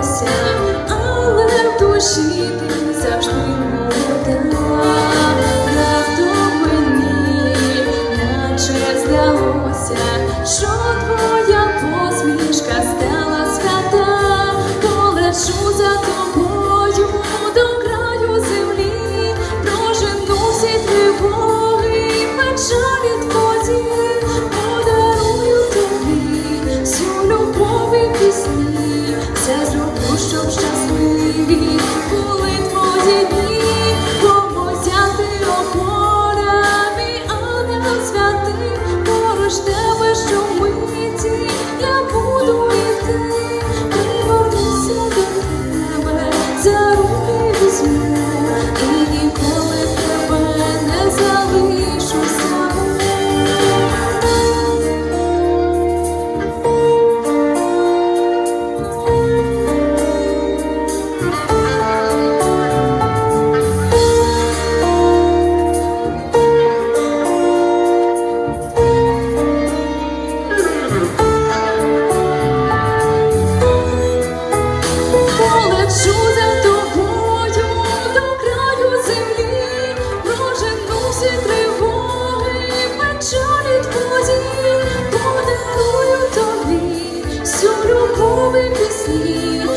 боявся, але в душі ти завжди молода. Правду наче здалося.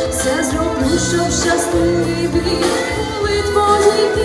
Все зроблю, щоб щасливі були твої дні.